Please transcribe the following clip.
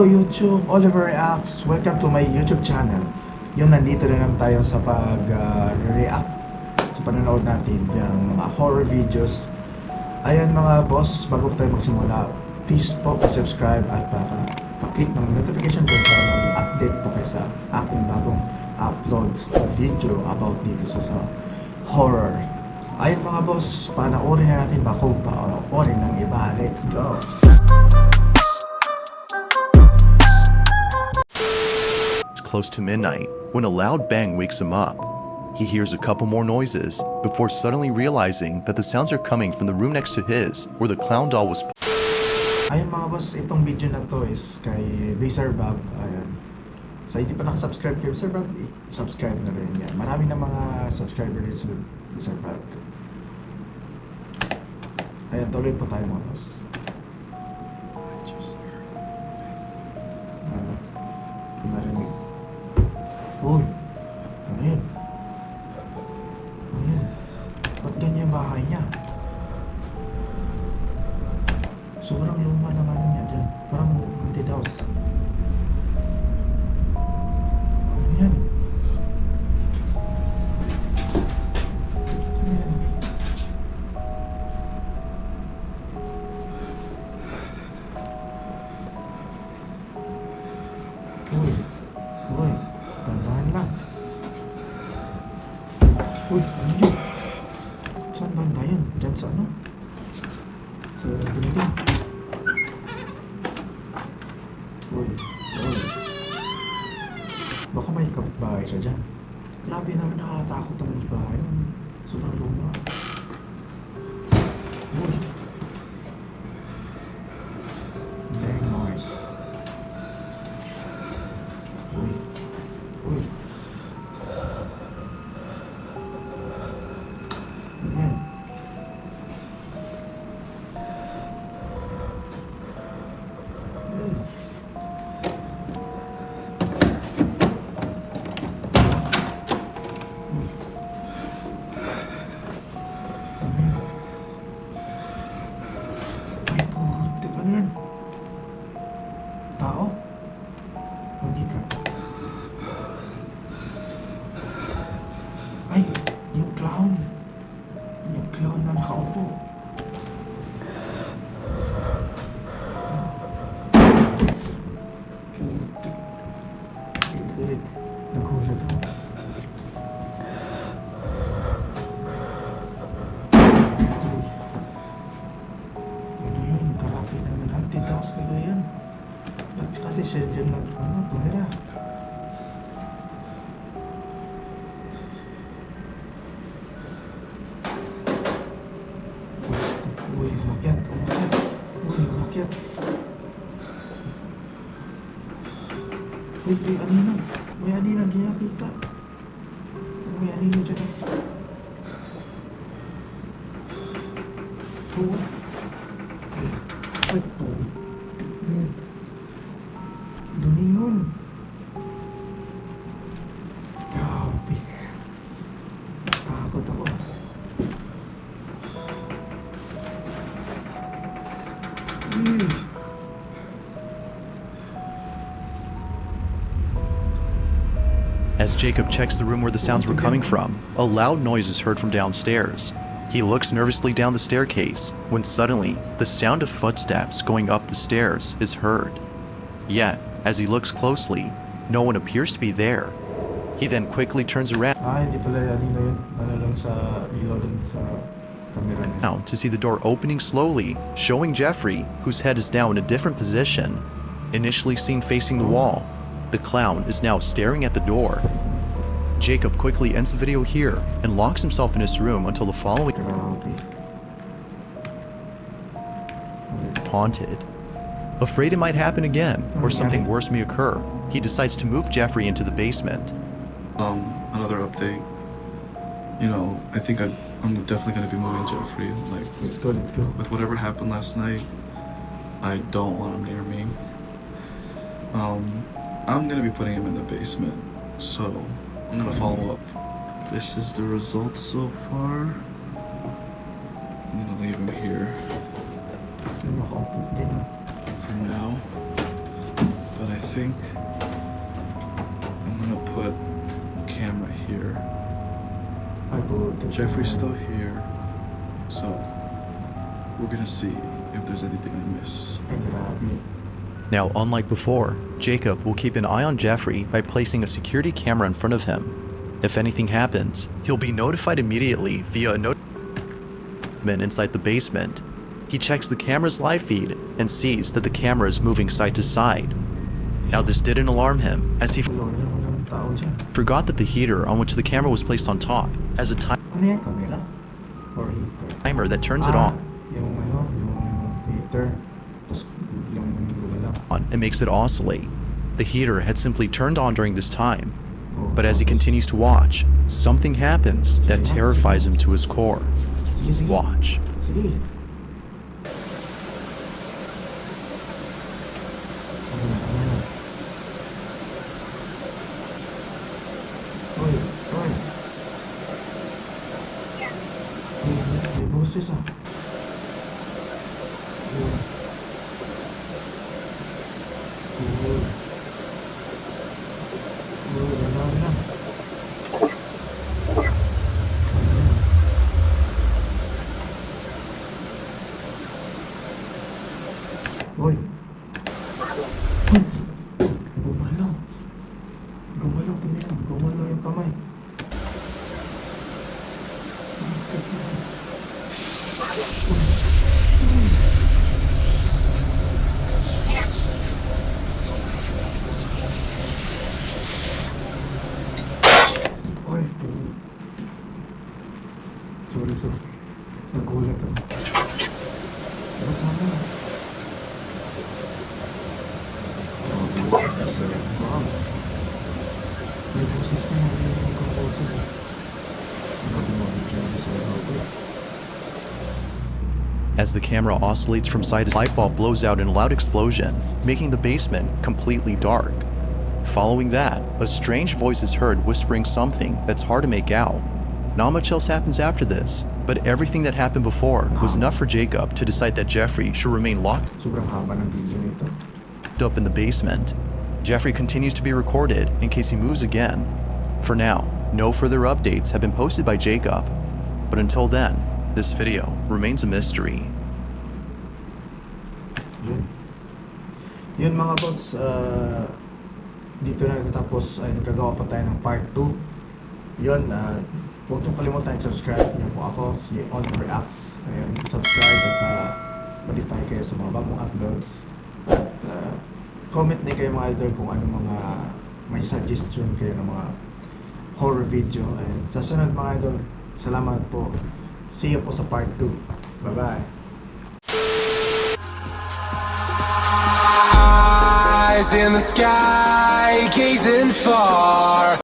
Hello YouTube, Oliver Reacts. Welcome to my YouTube channel. Yung nandito na lang tayo sa pag-react sa panonood natin ng mga horror videos. Ayan mga boss, bago tayo magsimula, please po pa-subscribe at pa- pa-click ng notification bell para mag-update po kayo sa aking bagong uploads na video about dito sa, sa horror. Ayun mga boss, panoorin na natin ba kung panoorin ng iba. Let's go! Close to midnight when a loud bang wakes him up. He hears a couple more noises before suddenly realizing that the sounds are coming from the room next to his, where the clown doll was. Mga boss, itong video na to is kay Bob. Ayun. So hindi pa nakasubscribe kay Bob, i-subscribe na rin yan. Marami na mga subscriber sa Bob. Ayun, tuloy po tayo mga boss. thôi Uy, ano yun? Saan banda yun? Diyan sa ano? Sa dingding. Uy, uy. Baka may kapitbahay siya dyan. Grabe naman nakakatakot naman yung bahay. Sobrang luma. Uy. siya dyan lang ano, tumira. Uy, umakyat, umakyat. Uy, umakyat. Uy, uy, ano na? May ani na, As Jacob checks the room where the sounds were coming from, a loud noise is heard from downstairs. He looks nervously down the staircase when suddenly the sound of footsteps going up the stairs is heard. Yet, as he looks closely, no one appears to be there. He then quickly turns around. Ah, hindi pala anino yun. Ano lang sa ilaw dun sa. Down to see the door opening slowly, showing Jeffrey, whose head is now in a different position. Initially seen facing the wall, the clown is now staring at the door. Jacob quickly ends the video here and locks himself in his room until the following haunted. Afraid it might happen again or something worse may occur, he decides to move Jeffrey into the basement. Um, another update. You know, I think I, I'm definitely gonna be moving Jeffrey. Like Let's with, go, let's go. with whatever happened last night, I don't want him near me. Um, I'm gonna be putting him in the basement. So I'm gonna follow up. This is the results so far. I'm gonna leave him here for now. But I think Ay, puta. Jeffrey's still here, so we're gonna see if there's anything I miss. Now, unlike before, Jacob will keep an eye on Jeffrey by placing a security camera in front of him. If anything happens, he'll be notified immediately via a notification inside the basement. He checks the camera's live feed and sees that the camera is moving side to side. Now, this didn't alarm him, as he forgot that the heater on which the camera was placed on top has a timer that turns it on and makes it oscillate. The heater had simply turned on during this time, but as he continues to watch, something happens that terrifies him to his core. Watch. Sige. Ano na, ano na? Oy, oy. Oy, may, may boses ah. Oy. Oy. Oy, dandahan lang. Ano yan? Hoy! Hoy! May eh. As the camera oscillates from side to side, light bulb blows out in a loud explosion, making the basement completely dark. Following that, a strange voice is heard whispering something that's hard to make out. Not much else happens after this, but everything that happened before was enough for Jacob to decide that Jeffrey should remain locked up in the basement. Jeffrey continues to be recorded in case he moves again. For now, no further updates have been posted by Jacob, but until then, this video remains a mystery. Yun. Mga boss, uh, dito na natatapos ay gagawa pa tayo ng part 2. Yun, uh, huwag niyong kalimutan subscribe niyo po ako, si On Reacts. Ayun, subscribe at uh, modify kayo sa mga bagong uploads. At uh, comment din kayo mga idol kung ano mga may suggestion kayo ng mga horror video. Ayun, sa sunod mga idol, salamat po. See you po sa part 2. Bye-bye. Eyes in the sky, gazing far.